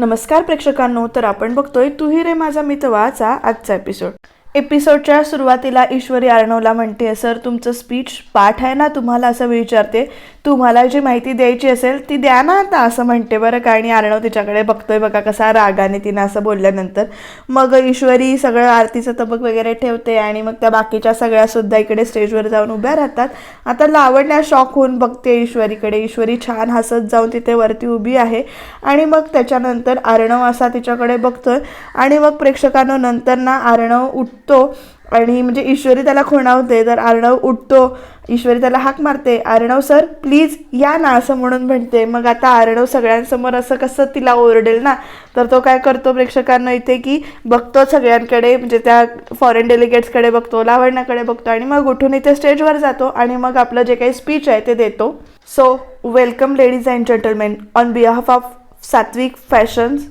नमस्कार प्रेक्षकांनो तर आपण बघतोय तुही रे माझा मितवाचा आजचा एपिसोड एपिसोडच्या सुरुवातीला ईश्वरी अर्णवला म्हणते सर तुमचं स्पीच पाठ आहे ना? तुम्हाला असं विचारते. तुम्हाला जी माहिती द्यायची असेल ती द्या ना आता असं म्हणते. बरं का? आणि अर्णव तिच्याकडे बघतोय बघा कसा रागाने तिनं असं बोलल्यानंतर. मग ईश्वरी सगळं आरतीचं तबक वगैरे ठेवते आणि मग त्या बाकीच्या सगळ्या सुद्धा इकडे स्टेजवर जाऊन उभ्या राहतात. आता लावण्या शॉक होऊन बघते ईश्वरीकडे. ईश्वरी छान हसत जाऊन तिथे वरती उभी आहे. आणि मग त्याच्यानंतर अर्णव असा तिच्याकडे बघतोय. आणि मग प्रेक्षकांनो नंतर ना अर्णव उठतो आणि म्हणजे ईश्वरी त्याला खुणावते. तर अर्णव उठतो ईश्वरी त्याला हाक मारते. अर्णव सर प्लीज या ना असं म्हणून म्हणते. मग आता अर्णव सगळ्यांसमोर असं कसं तिला ओरडेल ना? तर तो काय करतो प्रेक्षकांना इथे की बघतो सगळ्यांकडे म्हणजे त्या फॉरेन डेलिगेट्सकडे बघतो लावण्याकडे बघतो आणि मग उठून इथे स्टेजवर जातो आणि मग आपलं जे काही स्पीच आहे ते देतो. So welcome ladies and gentlemen on behalf of Satvik fashions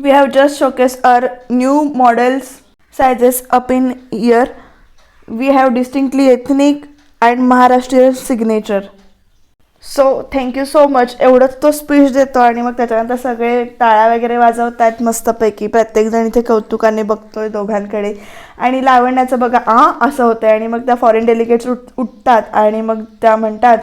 we have just showcase our new models sizes up in here. We have distinctly ethnic and Maharashtrian signature. So thank you so much एवढंच तो speech देतो आणि मग त्याच्यानंतर सगळे टाळ्या वगैरे वाजवतात मस्तपैकी प्रत्येकजण इथे कौतुकाने बघतोय दोघांकडे आणि लावण्याचं बघा आ असं होतं आणि मग त्या फॉरेन डेलिगेट्स उठ उठतात आणि मग त्या म्हणतात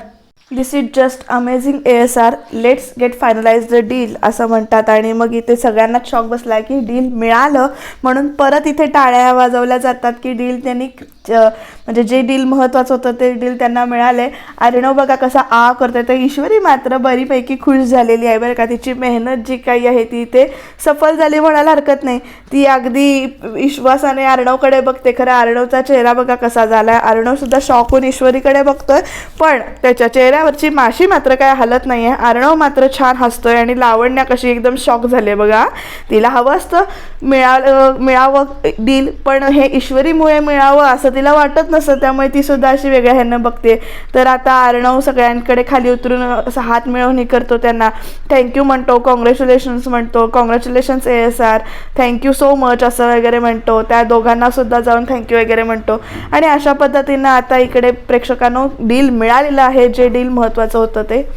this is just amazing A S R let's get finalize the deal असं म्हणतात. आणि मग इथे सगळ्यांनाच शॉक बसला की डील मिळालं. म्हणून परत इथे टाळ्या वाजवल्या जातात की डील त्यांनी म्हणजे जे डील महत्त्वाचं होतं ते डील त्यांना मिळाले. अर्णव बघा कसा आ करतोय. तर ईश्वरी मात्र बरीपैकी खुश झालेली आहे बरं का. तिची मेहनत जी काही आहे ती ते सफल झाली म्हणायला हरकत नाही. ती अगदी विश्वासाने अर्णवकडे बघते. खरं अर्णवचा चेहरा बघा कसा झाला अर्णव सुद्धा शॉक होऊन ईश्वरीकडे बघतोय. पण त्याच्या चेहऱ्यावरची माशी मात्र काय हलत नाही आहे अर्णव मात्र छान हसतोय आणि लावण्या कशी एकदम शॉक झाली आहे बघा. तिला हवं असतं मिळालं मिळावं डील पण हे ईश्वरीमुळे मिळावं असं तिला वाटत नसतं. त्यामुळे ती सुद्धा अशी वेगळ्या ह्यानं बघते. तर आता अर्णव सगळ्यांकडे खाली उतरून असं हात मिळवणी करतो त्यांना. थँक्यू म्हणतो. कॉंग्रॅच्युलेशन्स म्हणतो. Congratulations A S R thank you so much असं वगैरे म्हणतो. त्या दोघांना सुद्धा जाऊन थँक्यू वगैरे म्हणतो. आणि अशा पद्धतीनं आता इकडे प्रेक्षकांना डील मिळालेलं आहे. जे डील महत्त्वाचं होतं ते.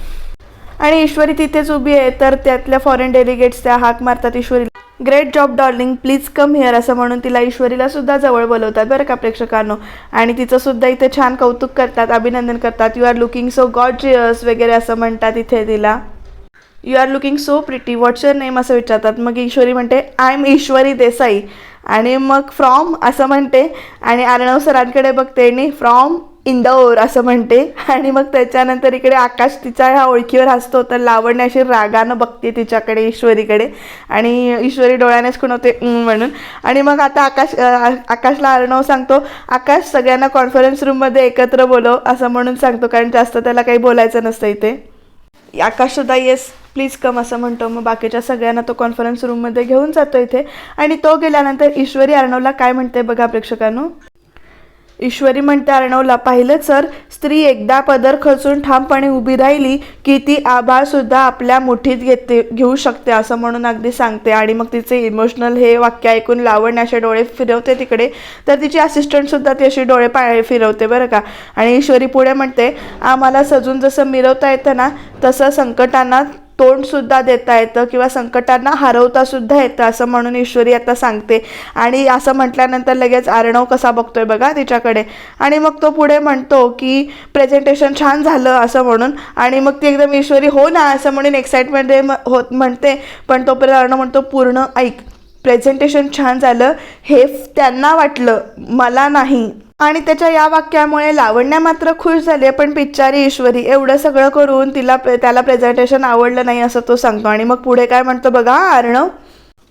आणि ईश्वरी तिथेच उभी आहे. तर त्यातल्या फॉरेन डेलिगेट्स त्या हाक मारतात Ishwari great job darling please come here असं म्हणून तिला ईश्वरीला सुद्धा जवळ बोलवतात बरं का प्रेक्षकांनो. आणि तिचं सुद्धा इथे छान कौतुक करतात अभिनंदन करतात. You are looking so good वगैरे असं म्हणतात इथे तिला. You are looking so pretty what's your name असं विचारतात. मग ईश्वरी म्हणते आय एम ईश्वरी देसाई. आणि मग फ्रॉम असं म्हणते. आणि अर्णव सरांकडे बघते. आणि फ्रॉम इंदौर असं म्हणते. आणि मग त्याच्यानंतर इकडे आकाश तिच्या ह्या ओळखीवर हसतो तर लावण्य अशी रागानं बघते तिच्याकडे ईश्वरीकडे. आणि ईश्वरी डोळ्यानेच खुणवते म्हणून. आणि मग आता आकाश आकाशला अर्णव सांगतो आकाश सगळ्यांना कॉन्फरन्स रूममध्ये एकत्र बोलव असं म्हणून सांगतो कारण जास्त त्याला काही बोलायचं नसतं इथे. आकाश सुद्धा येस प्लीज कम असं म्हणतो. मग बाकीच्या सगळ्यांना तो कॉन्फरन्स रूममध्ये घेऊन जातो इथे. आणि तो गेल्यानंतर ईश्वरी अर्णवला काय म्हणते बघा प्रेक्षकांनो? ईश्वरी म्हणते अर्णवला पाहिलं सर स्त्री एकदा पदर खचून ठामपणे उभी राहिली की ती आभाळ सुद्धा आपल्या मुठीत घेते घेऊ शकते असं म्हणून अगदी सांगते. आणि मग तिचे इमोशनल हे वाक्य ऐकून लावण्याचे असे डोळे फिरवते तिकडे. तर तिची असिस्टंट सुद्धा ती अशी डोळे पाय फिरवते बरं का. आणि ईश्वरी पुढे म्हणते आम्हाला सजून जसं मिरवता येतं ना तसं संकटांना तोंड सुद्धा देता येतं किंवा संकटांना हरवता सुद्धा येतं असं म्हणून ईश्वरी आता सांगते. आणि असं म्हटल्यानंतर लगेच अर्णव कसा बघतोय बघा तिच्याकडे. आणि मग तो पुढे म्हणतो की प्रेझेंटेशन छान झालं असं म्हणून. आणि मग ती एकदम ईश्वरी हो ना असं म्हणून एक्साइटमेंट होत म्हणते. पण तोपर्यंत अर्णव म्हणतो पूर्ण ऐक प्रेझेंटेशन छान झालं. हे त्यांना वाटलं मला नाही. आणि त्याच्या या वाक्यामुळे लावण्या मात्र खुश झाली पण पिच्चारी ईश्वरी एवढं सगळं करून तिला त्याला प्रेझेंटेशन आवडलं नाही असं तो सांगतो. आणि मग पुढे काय म्हणतो बघा अर्णव?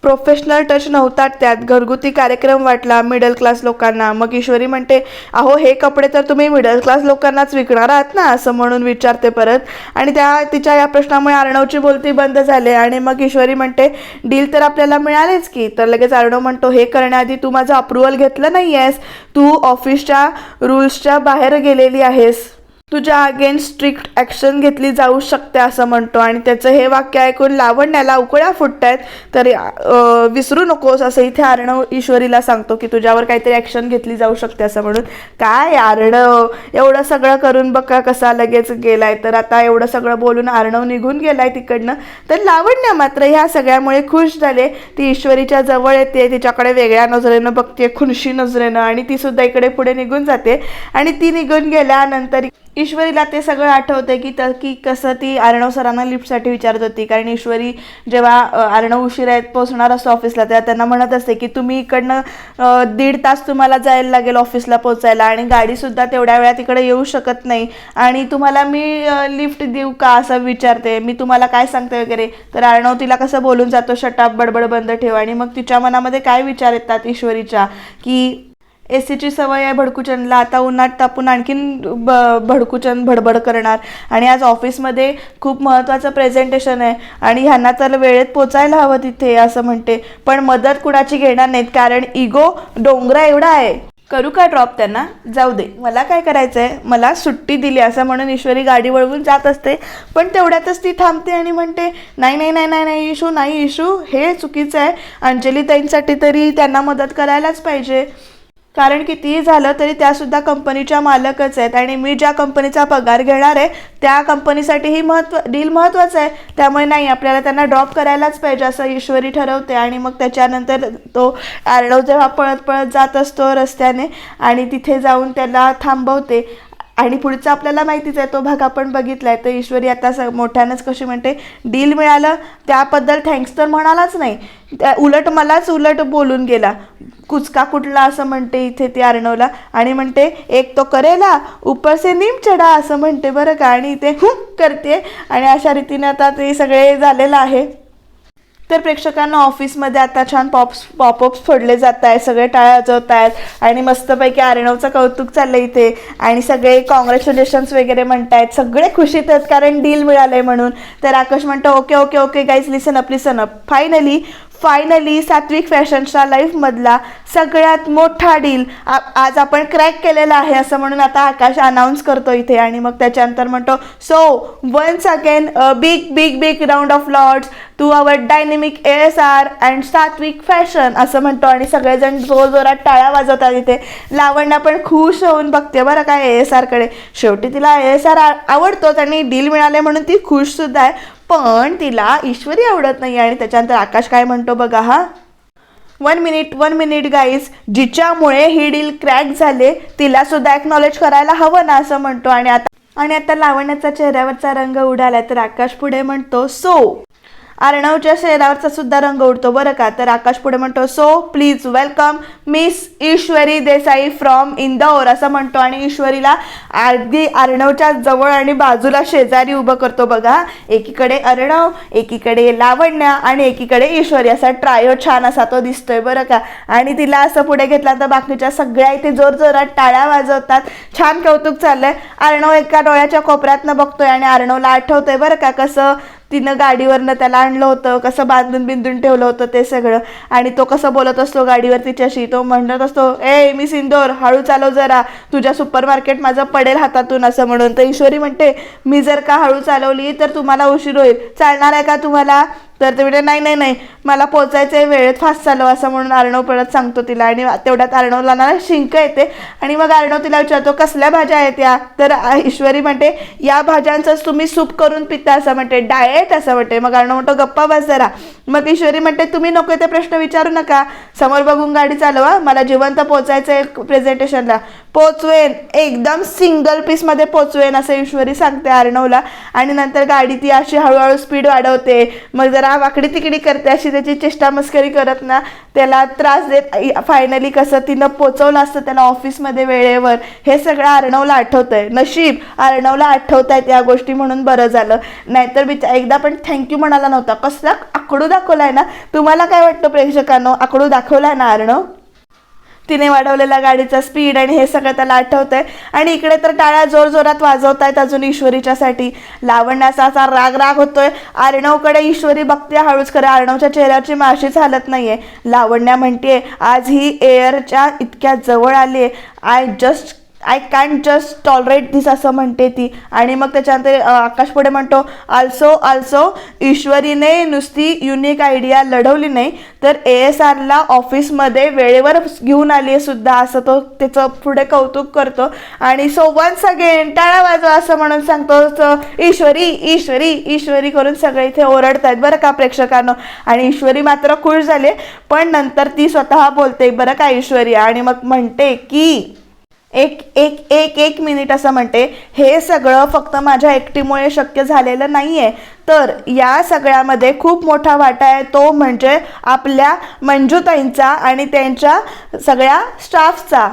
प्रोफेशनल टच नव्हता त्यात. घरगुती कार्यक्रम वाटला मिडल क्लास लोकांना. मग ईश्वरी म्हणते अहो हे कपडे तर तुम्ही मिडल क्लास लोकांनाच विकणार आहात ना असं म्हणून विचारते परत. आणि त्या तिच्या या प्रश्नामुळे अर्णवची बोलती बंद झाले आणि मग ईश्वरी म्हणते डील तर आपल्याला मिळालेच की. तर लगेच अर्णव म्हणतो हे करण्याआधी तू माझं अप्रुव्हल घेतलं नाही आहेस तू ऑफिसच्या रूल्सच्या बाहेर गेलेली आहेस. तुझ्या अगेन्स्ट स्ट्रिक्ट ॲक्शन घेतली जाऊ शकते असं म्हणतो. आणि त्याचं हे वाक्य ऐकून लावण्याला उकळ्या फुटतायत तरी तर विसरू नकोस असं इथे अर्णव ईश्वरीला सांगतो की तुझ्यावर काहीतरी ॲक्शन घेतली जाऊ शकते असं म्हणून. काय अर्णव एवढं सगळं करून बघा कसा लगेच गेलाय. तर आता एवढं सगळं बोलून अर्णव निघून गेलाय तिकडनं. तर लावण्या मात्र ह्या सगळ्यामुळे खुश झाले. ती ईश्वरीच्या जवळ येते तिच्याकडे वेगळ्या नजरेनं बघते खुनशी नजरेनं. आणि ती सुद्धा इकडे पुढे निघून जाते. आणि ती निघून गेल्यानंतर ईश्वरीला ते सगळं आठवतं की तर की कसं ती अर्णव सरांना लिफ्टसाठी विचारत होती. कारण ईश्वरी जेव्हा आर्णव अर्णव उशिरा येत पोहोचणार असतो ऑफिसला तेव्हा त्यांना म्हणत असते की तुम्ही इकडनं दीड तास तुम्हाला जायला लागेल ऑफिसला पोचायला आणि गाडीसुद्धा तेवढ्या वेळात तिकडे येऊ शकत नाही. आणि तुम्हाला मी लिफ्ट देऊ का असं विचारते. मी तुम्हाला काय सांगते वगैरे. तर अर्णव तिला कसं बोलून जातो शटाप बडबड बंद ठेव. आणि मग तिच्या मनामध्ये काय विचार येतात ईश्वरीच्या? की ए सीची सवय आहे भडकुचनला. आता उन्हात तापून आणखीन ब भडकुचन भडबड करणार. आणि आज ऑफिसमध्ये खूप महत्त्वाचं प्रेझेंटेशन आहे. आणि ह्यांना तर वेळेत पोचायला हवं तिथे असं म्हणते. पण मदत कुणाची घेणार नाहीत कारण इगो डोंगरा एवढा आहे. करू का ड्रॉप त्यांना? जाऊ दे. मला काय करायचं आहे मला सुट्टी दिली असं म्हणून ईश्वरी गाडी वळवून जात असते. पण तेवढ्यातच ती थांबते आणि म्हणते नाही नाही नाही नाही नाही इशू नाही इशू हे चुकीचं आहे. अंजली ताईंसाठी तरी त्यांना मदत करायलाच पाहिजे. कारण कितीही झालं तरी त्यासुद्धा कंपनीच्या मालकच आहेत. आणि मी ज्या कंपनीचा पगार घेणार आहे त्या कंपनीसाठी ही महत्त्व डील महत्त्वाचं आहे. त्यामुळे नाही आपल्याला त्यांना ड्रॉप करायलाच पाहिजे असं ईश्वरी ठरवते. आणि मग त्याच्यानंतर तो आर्णव जेव्हा पळत पळत जात असतो रस्त्याने आणि तिथे जाऊन त्याला थांबवते. आणि पुढचा आपल्याला माहितीच आहे तो भाग आपण बघितला आहे तर ईश्वरी आता स मोठ्यानंच कशी म्हणते डील मिळालं त्याबद्दल थँक्स तर म्हणालाच नाही. त्या उलट मलाच उलट बोलून गेला. कुचका कुठला असं म्हणते इथे ती अर्णवला आणि म्हणते एक तो करेला ऊपर से नीम चढा असं म्हणते बरं का. आणि इथे हुक करते. आणि अशा रीतीने आता ते सगळे झालेलं आहे. तर प्रेक्षकांना ऑफिसमध्ये आता छान पॉप्स पॉपअप्स फोडले जात आहेत सगळे टाळ्या वाजवत आहेत आणि मस्तपैकी आर्णवचं कौतुक चाललंय इथे. आणि सगळे कॉंग्रॅच्युलेशन्स वगैरे म्हणतायत सगळे खुशीत आहेत कारण डील मिळालंय म्हणून. तर आकाश म्हणतो okay okay okay guys listen up listen up finally finally Satvik फॅशन्सच्या लाईफमधला सगळ्यात मोठा डील आज आपण क्रॅक केलेला आहे असं म्हणून आता आकाश अनाऊन्स करतो इथे आणि मग त्याच्यानंतर म्हणतो so once again big big big round of lords to our dynamic A S R and Satvik fashion असं म्हणतो. आणि सगळेजण जोरजोरात टाळ्या वाजवतात इथे. लावण्या पण खुश होऊन बघते बरं काय ए एस आरकडे शेवटी तिला ए एस आर आवडतोच आणि डील मिळाले म्हणून ती खुशसुद्धा आहे. पण तिला ईश्वरी आवडत नाही आणि त्याच्यानंतर आकाश काय म्हणतो बघा हा? One minute one minute guys जिच्यामुळे ही डील क्रॅक झाले तिला सुद्धा एक्नॉलेज करायला हवं ना असं म्हणतो. आणि आता आणि आता लावण्याचा चेहऱ्यावरचा रंग उडाला तर आकाश पुढे म्हणतो सो अर्णवच्या चेहऱ्यावरचा सुद्धा रंग उडतो बरं का? तर आकाश पुढे म्हणतो so please welcome miss Ishwari Desai from Indore असं म्हणतो आणि ईश्वरीला अगदी अर्णवच्या जवळ आणि बाजूला शेजारी उभं करतो बघा. एकीकडे अर्णव एकीकडे लावण्य आणि एकीकडे ईश्वरी असा ट्रायो छान असा तो दिसतोय बरं का? आणि तिला असं पुढे घेतला तर बाकीच्या सगळ्या इथे जोरजोरात टाळ्या वाजवतात. छान कौतुक चाललंय. अर्णव एका डोळ्याच्या कोपऱ्यातनं बघतोय आणि अर्णवला आठवतंय बरं का कसं तिनं गाडीवरनं त्याला आणलं होतं कसं बांधून बिंदून ठेवलं होतं ते सगळं. आणि तो कसं बोलत असतो गाडीवर तिच्याशी तो म्हणत असतो ए मी सिंदोर हळू चालव जरा. तुझ्या सुपर मार्केट माझं पडेल हातातून असं म्हणून. तर ईश्वरी म्हणते मी जर का हळू चालवली तर तुम्हाला उशीर होईल. चालणार आहे का तुम्हाला? तर ते म्हणजे नाही नाही नाही मला पोचायचं आहे वेळेत फास्ट चालव असं म्हणून अर्णव परत सांगतो तिला. आणि तेवढ्यात अर्णवला ना शिंक येते. आणि मग अर्णव तिला विचारतो कसल्या भाज्या आहेत या? तर ईश्वरी म्हणते या भाज्यांचंच तुम्ही सूप करून पिता असं म्हणते. डाएट असं म्हणते. मग अर्णव म्हणतो गप्पा बस जरा. मग ईश्वरी म्हणते तुम्ही नको ते प्रश्न विचारू नका. समोर बघून गाडी चालवा. मला जिवंत पोचायचं आहे प्रेझेंटेशनला पोचवेन. एकदम सिंगल पीसमध्ये पोचवेन असं ईश्वरी सांगते अर्णवला आणि नंतर गाडी ती अशी हळूहळू स्पीड वाढवते. मग जरा वाकडी तिकडी करते अशी त्याची चेष्टा मस्करी करत ना त्याला त्रास देत. फायनली कसं तिनं पोचवलं असतं त्याला ऑफिसमध्ये वेळेवर. हे सगळं अर्णवला आठवतंय. नशीब अर्णवला आठवत आहेत या गोष्टी म्हणून बरं झालं. नाहीतर बिचा एकदा पण थँक्यू म्हणाला नव्हता. कसला आकडू दाखवलाय ना? तुम्हाला काय वाटतं प्रेक्षकांनो? आकडू दाखवलाय ना अर्णव तिने वाढवलेला गाडीचा स्पीड आणि हे सगळं त्याला आठवत आहे आणि इकडे तर टाळ्या जोर जोरात वाजवत आहेत अजून ईश्वरीच्यासाठी. लावण्याचा असा राग राग होतोय. अर्णवकडे ईश्वरी बघते हळूच खरं अर्णवच्या चेहऱ्याची माशीच हालत नाहीये. लावण्या म्हणते आज ही एअरच्या इतक्या जवळ आली I just I can't just tolerate this असं म्हणते ती. आणि मग त्याच्यानंतर आकाश पुढे म्हणतो आल्सो आल्सो ईश्वरीने नुसती युनिक आयडिया लढवली नाही तर ए एस आरला ऑफिसमध्ये वेळेवर घेऊन आली आहे सुद्धा असं तो त्याचं पुढे कौतुक करतो. आणि सो वन्स अगेन टाळा वाजवा असं म्हणून सांगतो ईश्वरी ईश्वरी ईश्वरी करून सगळे इथे ओरडतायत बरं का प्रेक्षकांनो? आणि ईश्वरी मात्र खुश झाले पण नंतर ती स्वतः बोलते बरं का ईश्वरी? आणि मग म्हणते की एक एक एक एक मिनिट असं म्हणते हे सगळं फक्त माझ्या एकटीमुळे शक्य झालेलं नाही आहे तर या सगळ्यामध्ये खूप मोठा वाटा आहे. तो म्हणजे आपल्या मंजूताईंचा आणि त्यांच्या सगळ्या स्टाफचा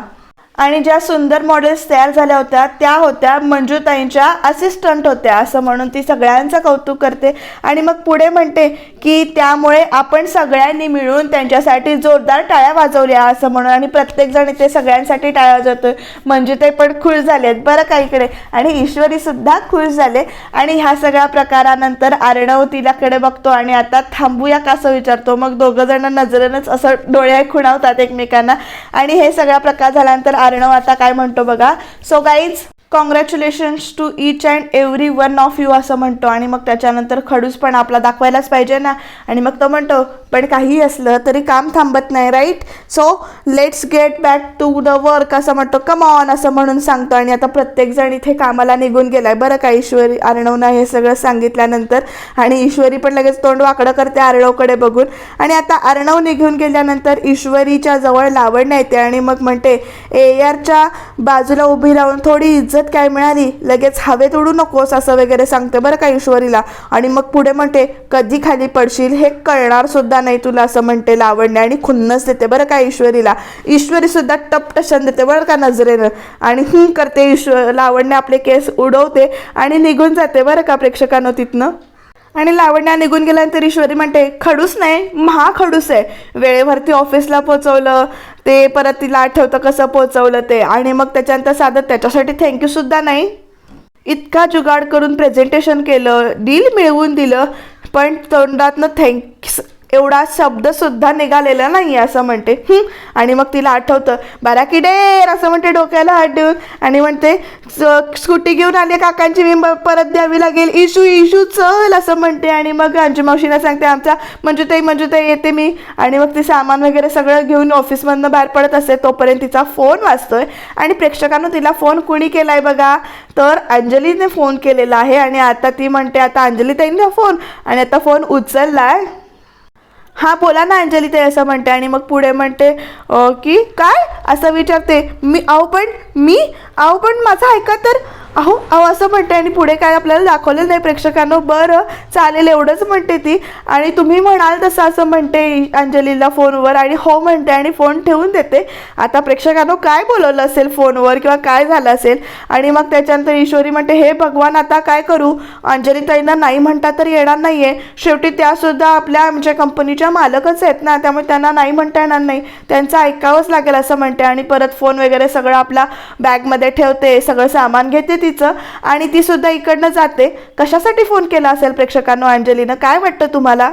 आणि ज्या सुंदर मॉडेल्स तयार झाल्या होत्या त्या होत्या मंजूताईंच्या असिस्टंट होत्या असं म्हणून ती सगळ्यांचं कौतुक करते. आणि मग पुढे म्हणते की त्यामुळे आपण सगळ्यांनी मिळून त्यांच्यासाठी जोरदार टाळ्या वाजवल्या असं म्हणून आणि प्रत्येकजण इथे सगळ्यांसाठी टाळ्या वाजवतोय. मंजुताई पण खुश आहेत बरं का इकडे. आणि ईश्वरीसुद्धा खुश झाले. आणि ह्या सगळ्या प्रकारानंतर आर्णव तिलाकडे बघतो आणि आता थांबूया का असं विचारतो. मग दोघं जण नजरेनंच असं डोळे खुणावतात एकमेकांना. आणि हे सगळा प्रकार झाल्यानंतर कारण आता काय म्हणतो बघा. So guys congratulations to each and every one of you असं म्हणतो. आणि मग त्याच्यानंतर खडूस पण आपला दाखवायलाच पाहिजे ना. आणि मग तो म्हणतो पण काही असलं तरी काम थांबत नाही right so let's get back to the work असं म्हणतो. कम ऑन असं म्हणून सांगतो. आणि आता प्रत्येकजण इथे कामाला निघून गेला आहे बरं का ईश्वरी आर्णवनं हे सगळं सांगितल्यानंतर. आणि ईश्वरी पण लगेच तोंड वाकडं करते आर्णवकडे बघून. आणि आता आर्णव निघून गेल्यानंतर ईश्वरीच्या जवळ लावण्य येते. आणि मग म्हणते एआरच्या बाजूला उभी राहून थोडी इज्जत काय मिळाली? लगेच हवेत उडू नकोस असं वगैरे सांगते बरं का ईश्वरीला. आणि मग पुढे म्हणते कधी खाली पडशील? हे कळणार सुद्धा नाही तुला असं म्हणते लावण्य आणि खुन्नस देते बरं का ईश्वरीला. ईश्वरी सुद्धा टपटशन देते बरं का नजरेनं. आणि ही करते ईश्वर लावण्य आपले केस उडवते आणि निघून जाते बरं का प्रेक्षकांनो तिथनं. आणि लावण्या निघून गेल्यानंतर ईश्वरी म्हणते खडूस नाही महा खडूस आहे. वेळेवरती ऑफिसला पोचवलं ते परत तिला आठवतं कसं पोचवलं ते. आणि मग त्याच्यानंतर साधं त्याच्यासाठी थँक्यूसुद्धा नाही. इतका जुगाड करून प्रेझेंटेशन केलं डील मिळवून दिलं पण तोंडातनं थँक्स एवढा शब्दसुद्धा निघालेला नाही असं म्हणते. आणि मग तिला आठवतं बारा की डेर असं म्हणते डोक्याला हात देऊन. आणि म्हणते स्कूटी घेऊन आली काकांची मी परत द्यावी लागेल. इशू इशू चल असं म्हणते. आणि मग अंजू मावशीला सांगते आमचा म्हणजे मंजुताई येते मी. आणि मग ती सामान वगैरे सगळं घेऊन ऑफिसमधनं बाहेर पडत असते. तोपर्यंत तिचा फोन वाचतोय आणि प्रेक्षकांना तिला फोन कुणी केलाय बघा? तर अंजलीने फोन केलेला आहे. आणि आता ती म्हणते आता अंजली ताईंना फोन. आणि आता फोन उचललाय. हां बोला ना अंजली ते असं म्हणते आणि मग पुढे म्हणते की काय? असं विचारते मी अहो पण मी अहो पण माझं ऐका तर अहो अहो असं म्हणते आणि पुढे काय आपल्याला दाखवलं नाही प्रेक्षकांनो. बरं चालेल एवढंच म्हणते ती. आणि तुम्ही म्हणाल तसं असं म्हणते अंजलीला फोनवर आणि हो म्हणते आणि फोन ठेवून देते. आता प्रेक्षकांना काय बोलवलं असेल फोनवर किंवा काय झालं असेल? आणि मग त्याच्यानंतर ईश्वरी म्हणते हे भगवान आता काय करू? अंजली ताईंना नाही म्हणता तर येणार नाही आहे शेवटी त्यासुद्धा आपल्या म्हणजे कंपनीच्या मालकच आहेत ना त्यामुळे त्यांना नाही म्हणता येणार नाही. त्यांचं ऐकावंच लागेल असं म्हणते. आणि परत फोन वगैरे सगळं आपल्या बॅगमध्ये ठेवते सगळं सामान घेते तिचं आणि ती सुद्धा इकडनं जाते. कशासाठी फोन केला असेल प्रेक्षकांनो अंजलीनं? काय वाटतं तुम्हाला?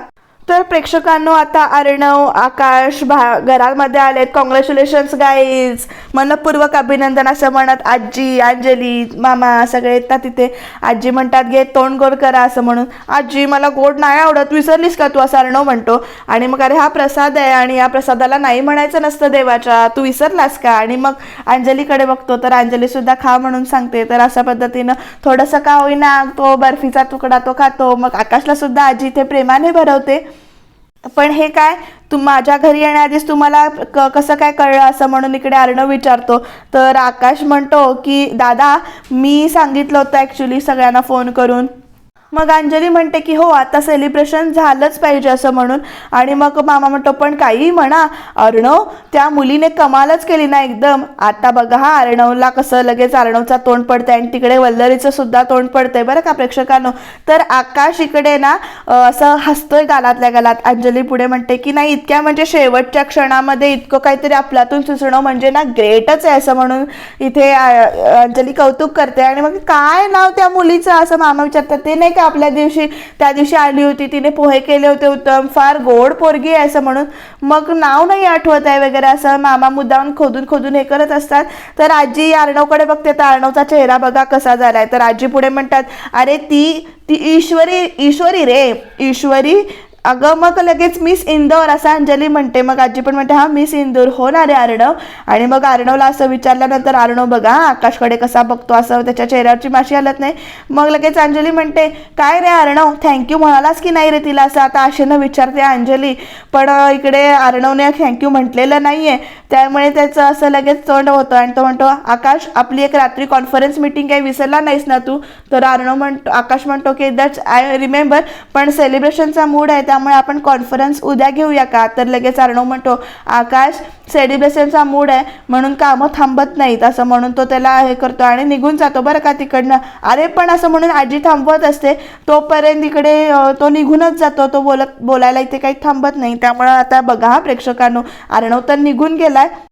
तर प्रेक्षकांनो आता अर्णव आकाश भा घरामध्ये आलेत. कॉंग्रॅच्युलेशन्स गाईज मनपूर्वक अभिनंदन असं म्हणत आजी अंजली मामा सगळे येतात तिथे. आजी म्हणतात घे तोंड गोड करा असं म्हणून. आजी मला गोड नाही आवडत. विसरलीस का तू? असं अर्णव म्हणतो. आणि मग अरे हा प्रसाद आहे आणि या प्रसादाला नाही म्हणायचं नसतं देवाच्या. तू विसरलास का? आणि मग अंजलीकडे बघतो. तर अंजलीसुद्धा खा म्हणून सांगते. तर अशा पद्धतीनं थोडंसं का होईना तो बर्फीचा तुकडा तो खातो. मग आकाशलासुद्धा आजी इथे प्रेमाने भरवते. पण हे काय तू माझ्या घरी येण्याआधीच तुम्हाला क कसं काय कळलं असं म्हणून इकडे अर्णव विचारतो. तर आकाश म्हणतो की दादा मी सांगितलं होतं ॲक्च्युली सगळ्यांना फोन करून. मग अंजली म्हणते की हो आता सेलिब्रेशन झालंच पाहिजे असं म्हणून. आणि मग मामा म्हणतो पण काही म्हणा अर्णव त्या मुलीने कमालच केली ना एकदम. आता बघा हा अर्णवला कसं लगेच अर्णवचा तोंड पडतंय आणि तिकडे वल्लरीचं सुद्धा तोंड पडतंय बरं का प्रेक्षकांनो. तर आकाश इकडे ना असं हसतोय गालातल्या गालात. अंजली पुढे म्हणते की नाही इतक्या म्हणजे शेवटच्या क्षणामध्ये इतकं काहीतरी आपल्यातून सुचणं म्हणजे ना ग्रेटच आहे असं म्हणून इथे अंजली कौतुक करते. आणि मग काय नाव त्या मुलीचं? असं मामा विचारतात. ते नाही का आपल्या दिवशी त्या दिवशी आली होती तिने पोहे केले होते उत्तम. फार गोड पोरगी आहे असं म्हणून. मग नाव नाही आठवत आहे वगैरे असं. मामा मुद्दाम खोदून खोदून हे करत असतात. तर आजी अर्णवकडे बघते तर अर्णवचा चेहरा बघा कसा झालाय. तर आजी पुढे म्हणतात अरे ती ती ईश्वरी ईश्वरी रे ईश्वरी अगं मग लगेच मिस इंदोर असं अंजली म्हणते. मग आजी पण म्हणते हा मिस इंदोर हो ना रे अर्णव आणि मग अर्णवला असं विचारल्यानंतर अर्णव बघा आकाशकडे कसा बघतो असं त्याच्या चेहऱ्यावरची माशी हलत नाही. मग लगेच अंजली म्हणते काय रे अर्णव थँक्यू म्हणालास की नाही रे तिला? असं आता आशेनं विचारते अंजली. पण इकडे अर्णवने थँक्यू म्हटलेलं नाही आहे त्यामुळे त्याचं असं लगेच तोंड होतं आणि तो म्हणतो आकाश आपली एक रात्री कॉन्फरन्स मीटिंग काही विसरला नाहीस ना तू? तर अर्णव म्हणतो आकाश म्हणतो की दॅट्स आय रिमेंबर पण सेलिब्रेशनचा मूड आहे त्यामुळे आपण कॉन्फरन्स उद्या घेऊया का? तर लगेच अर्णव म्हणतो आकाश सेलिब्रेशनचा मूड आहे म्हणून कामं थांबत नाहीत. असं म्हणून तो त्याला हे करतो आणि निघून जातो बरं का तिकडनं. अरे पण असं म्हणून आजी थांबवत असते तोपर्यंत इकडे तो निघूनच जातो. तो बोलत बोलायला इथे काही थांबत नाही. त्यामुळं आता बघा हा प्रेक्षकांनो अर्णव तर निघून गेला गेलाय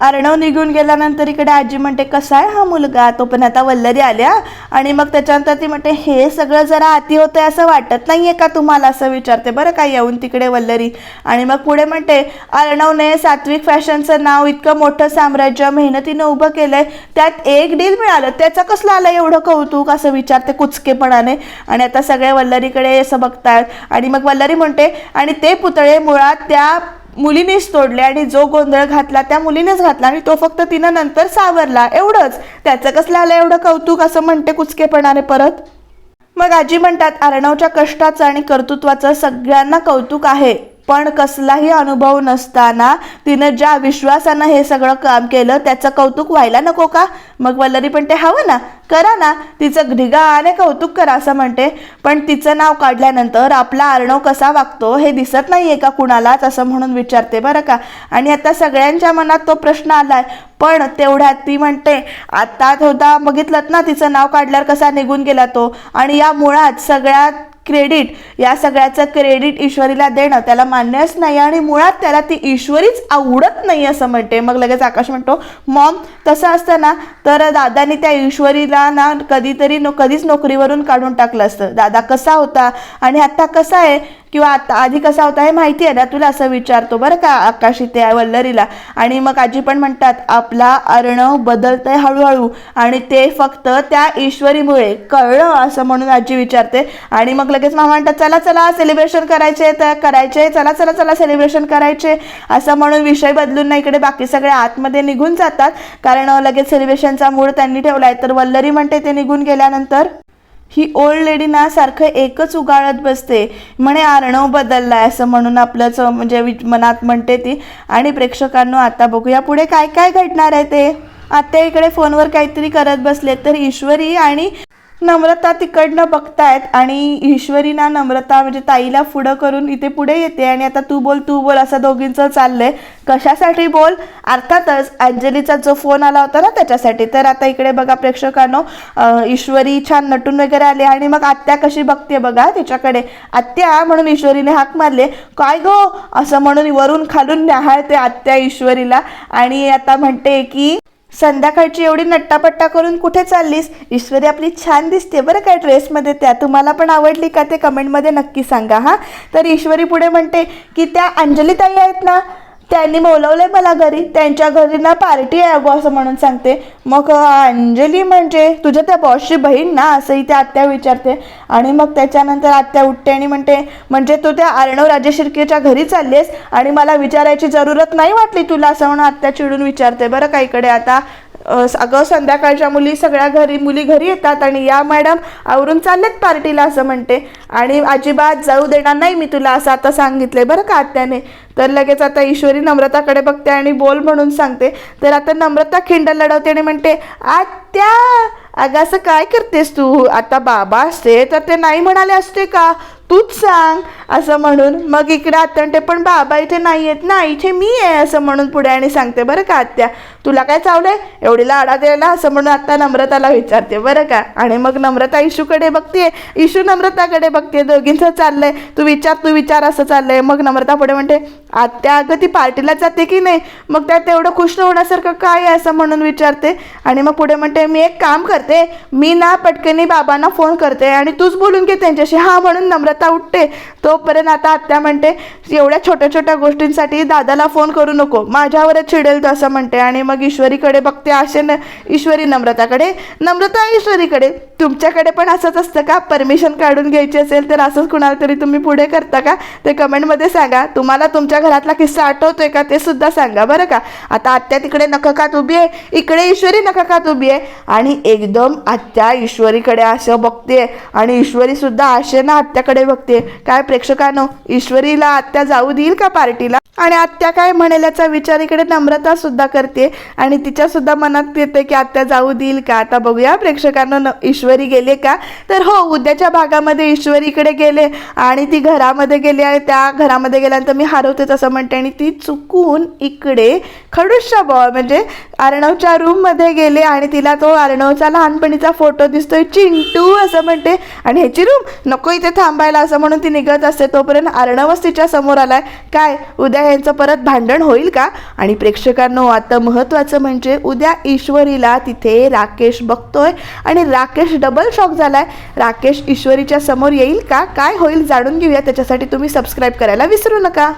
अर्णव निघून गेल्यानंतर इकडे आजी म्हणते कसा आहे हा मुलगा? तो पण आता वल्लरी आल्या आणि मग त्याच्यानंतर ती म्हणते हे सगळं जरा आती होतंय असं वाटत नाहीये का तुम्हाला? असं विचारते. बरं का येऊन तिकडे वल्लरी? आणि मग पुढे म्हणते अर्णवने सात्विक फॅशनचं नाव इतकं मोठं साम्राज्य मेहनतीनं उभं केलंय त्यात एक डील मिळालं. त्याचं कसलं आलं एवढं कौतुक? असं विचारते कुचकेपणाने. आणि आता सगळे वल्लरीकडे असं बघतात आणि मग वल्लरी म्हणते आणि ते पुतळे मुळात त्या मुलीनेच तोडले आणि जो गोंधळ घातला त्या मुलीनेच घातला आणि तो फक्त तिनं नंतर सावरला. एवढंच. त्याचं कसलं आलं एवढं कौतुक असं म्हणते कुचकेपणाने परत? मग आजी म्हणतात अर्णवच्या कष्टाचं आणि कर्तृत्वाचं सगळ्यांना कौतुक आहे. पण कसलाही अनुभव नसताना तिनं ज्या विश्वासानं हे सगळं काम केलं त्याचं कौतुक व्हायला नको का? मग वल्लरी पण ते हवं ना? करा ना. तिचं ढिगाने कौतुक करा असं म्हणते. पण तिचं नाव काढल्यानंतर आपला अर्णव कसा वागतो हे दिसत नाही आहे का कुणालाच असं म्हणून विचारते बरं का? आणि आता सगळ्यांच्या मनात तो प्रश्न आलाय. पण तेवढ्यात ती म्हणते आता होता बघितलं ना तिचं नाव काढल्यावर कसा निघून गेला तो? आणि या मुळात सगळ्यात क्रेडिट. या सगळ्याचं क्रेडिट ईश्वरीला देणं त्याला मान्यच नाही आणि मुळात त्याला ती ईश्वरीच आवडत नाही असं म्हणते. मग लगेच आकाश म्हणतो मॉम तसं असतं ना तर दादानी त्या ईश्वरीला ना कधीतरी नो कधीच नोकरीवरून काढून टाकलं असतं. दादा कसा होता आणि आत्ता कसा आहे? किंवा आता आधी कसा होता हे माहिती आहे ना तुला असं विचारतो बरं का आकाश इथे आहे वल्लरीला. आणि मग आजी पण म्हणतात आपला अर्णव बदलतंय हळूहळू आणि ते फक्त त्या ईश्वरीमुळे. कळलं असं म्हणून आजी विचारते. आणि मग लगेच मामा म्हणतात चला चला सेलिब्रेशन करायचे तर करायचे चला चला चला सेलिब्रेशन करायचे. असं म्हणून विषय बदलून ना इकडे बाकी सगळे आतमध्ये निघून जातात. कारण लगेच सेलिब्रेशनचा मूड त्यांनी ठेवला आहे तर वल्लरी म्हणते ते निघून गेल्यानंतर ही ओल्ड लेडी ना सारखं एकच उगाळत बसते. म्हणे अर्णव बदललाय असं म्हणून आपलंच म्हणजे वि- मनात म्हणते ती. आणि प्रेक्षकांनो आता बघूया पुढे काय काय घडणार आहे ते. आता इकडे फोनवर काहीतरी करत बसले तर ईश्वरी आणि नम्रता तिकडनं बघतायत आणि ईश्वरी ना नम्रता म्हणजे ताईला पुढं करून इथे पुढे येते आणि आता तू बोल तू बोल असं दोघींचं चाललंय. कशासाठी बोल? अर्थातच अंजलीचा जो फोन आला होता ना त्याच्यासाठी. तर आता इकडे बघा प्रेक्षकांनो ईश्वरी छान नटून वगैरे आले आणि मग आत्या कशी बघते बघा तिच्याकडे. आत्या म्हणून ईश्वरीने हाक मारले. काय गो? असं म्हणून वरून खालून न्याहाळते आत्या ईश्वरीला. आणि आता म्हणते की संध्याकाळची एवढी नट्टापट्टा करून कुठे चाललीस? ईश्वरी आपली छान दिसते बरं काय ड्रेसमध्ये त्या. तुम्हाला पण आवडली का ते कमेंटमध्ये नक्की सांगा हां. तर ईश्वरी पुढे म्हणते की त्या अंजली ताई आहेत ना त्यांनी बोलवलंय मला घरी. त्यांच्या घरी ना पार्टी आहे अगो असं म्हणून सांगते. मग अंजली म्हणजे तुझ्या त्या बॉसची बहीण ना असंही त्या आत्या विचारते. आणि मग त्याच्यानंतर आत्या उठते आणि म्हणते म्हणजे तू त्या अर्णव राजे शिर्केच्या घरी चाललीस आणि मला विचारायची जरूरत नाही वाटली तुला? असं म्हणून आत्या चिडून विचारते. बरं का इकडे आता? अगं संध्याकाळच्या मुली सगळ्या घरी मुली घरी येतात आणि या मॅडम आवरून चाललेत पार्टीला असं म्हणते. आणि अजिबात जाऊ देणार नाही मी तुला असं आता सांगितलंय बरं का आत्याने. तर लगेच आता ईश्वरी नम्रताकडे बघते आणि बोल म्हणून सांगते. तर आता नम्रता खिंड लढवते आणि म्हणते आत्या अगं असं काय करतेस तू? आता बाबा असते तर ते नाही म्हणाले असते का? तूच सांग असं म्हणून. मग इकडे आत्या म्हणते पण बाबा इथे नाही आहेत ना इथे मी आहे असं म्हणून पुढे आणि सांगते बरं का आत्या. तुला काय चावलंय एवढी लाडा द्यायला असं म्हणून आत्ता नम्रताला विचारते बरं का? आणि मग नम्रता इशूकडे बघते इशू नम्रताकडे बघते दोघींचं चाललंय. तू विचार तू विचार असं चाललंय. मग नम्रता पुढे म्हणते आत्या अगं ती पार्टीला जाते की नाही? मग त्यात एवढं खुश न होण्यासारखं काय आहे? असं म्हणून विचारते. आणि मग पुढे म्हणते मी एक काम करते. मी ना पटकनी बाबांना फोन करते आणि तूच बोलून घे त्यांच्याशी. हा म्हणून नम्रता उठते. तोपर्यंत आता आत्या म्हणते एवढ्या छोट्या छोट्या गोष्टींसाठी दादाला फोन करू नको. माझ्यावरच चिडेल तो असं म्हणते. आणि मग ईश्वरीकडे बघते असे न ईश्वरी नम्रताकडे. नम्रता ईश्वरीकडे. तुमच्याकडे पण असंच असतं का? परमिशन काढून घ्यायची असेल तर असंच कुणाला तरी तुम्ही पुढे करता का? ते कमेंटमध्ये सांगा. तुम्हाला तुमच्या घरातला किस्सा आठवतोय का? ते सुद्धा सांगा बरं का? आता आत्या तिकडे नखकात उभी आहे. इकडे ईश्वरी नखकात उभी आहे. आणि एकदम आत्या ईश्वरीकडे असं बघते. आणि ईश्वरी सुद्धा आशेनं आत्याकडे बघते. काय प्रेक्षकांनो ईश्वरीला आत्या जाऊ देईल का पार्टीला? आणि आत्या काय म्हणेल याचा विचार इकडे नम्रता सुद्धा करते. आणि तिच्या सुद्धा मनात येते की आत्या जाऊ देईल का? आता बघूया प्रेक्षकांना ईश्वरी गेले का? तर हो उद्याच्या भागामध्ये ईश्वरी इकडे गेले आणि ती घरामध्ये गेली आणि त्या घरामध्ये गेल्यानंतर मी हरवतेच असं म्हणते आणि ती चुकून इकडे खडूसच्या बॉ म्हणजे अर्णवच्या रूममध्ये गेले आणि तिला तो अर्णवचा लहानपणीचा फोटो दिसतोय. चिंटू असं म्हणते. आणि ह्याची रूम? नको इथे थांबायला असं म्हणून ती निघत असते. तोपर्यंत अर्णवच तिच्या समोर आलाय. काय? उद्या यांचं परत भांडण होईल का? आणि प्रेक्षकांनो आता महत्त्वाचं म्हणजे उद्या ईश्वरीला तिथे राकेश बघतोय. आणि राकेश डबल शॉक झालाय. राकेश ईश्वरीच्या समोर येईल का? काय होईल जाणून घेऊया. त्याच्यासाठी तुम्ही सबस्क्राईब करायला विसरू नका.